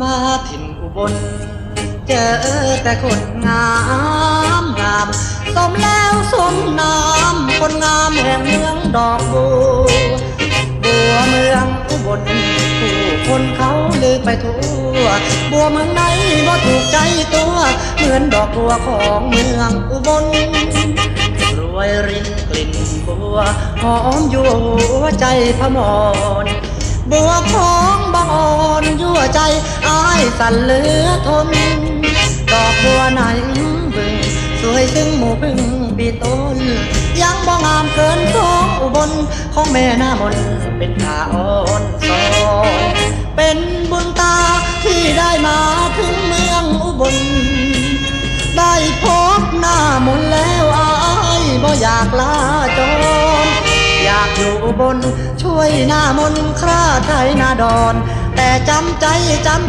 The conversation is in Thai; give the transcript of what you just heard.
มาถิ่นอุบล เจอแต่คนงามงาม สมแล้วสมนามคนงามแห่งเมืองดอกบัวบัวเมืองอุบลผู้คนเขาลือไปทั่ว บัวเมืองไหนก็ถูกใจตัว เหมือนดอกบัวของเมืองอุบลรวยรินกลิ่นบัวหอมยั่วหัวใจพมรบัวของบางอ่อนยั่วใจ อยสั่นเหลือทนดอกบัวไหนบึงสวยซึ่งหมู่พึ่งปีต้น ยังบ่งามเกินของอุบลของแม่หน้ามนเป็นตาอ่อนสอนเป็นบุญตาที่ได้มาถึงเมืองอุบล ได้พบหน้ามนแล้วอายบ่อยากลาจรอยากอยู่อุบนช่วยหน้ามนคราไทยนาดอนแต่จำใจจำ